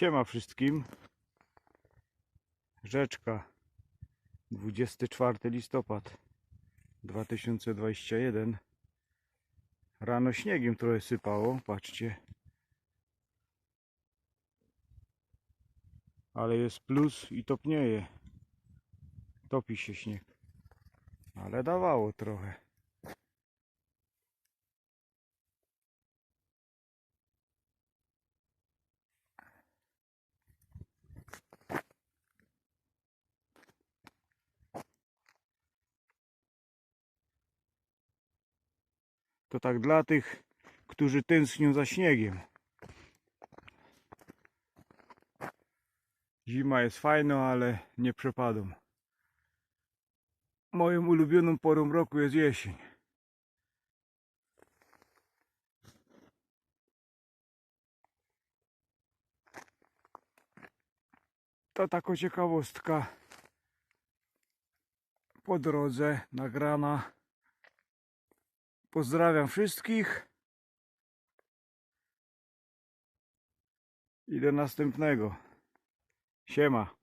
Siema wszystkim. Rzeczka. 24 listopad 2021. Rano śniegiem trochę sypało, patrzcie. Ale jest plus i topnieje. Topi się śnieg. Ale dawało trochę. To tak dla tych, którzy tęsknią za śniegiem. Zima jest fajna, ale nie przepadą. Moją ulubioną porą roku jest jesień. To taka ciekawostka po drodze nagrana. Pozdrawiam wszystkich. I do następnego. Siema.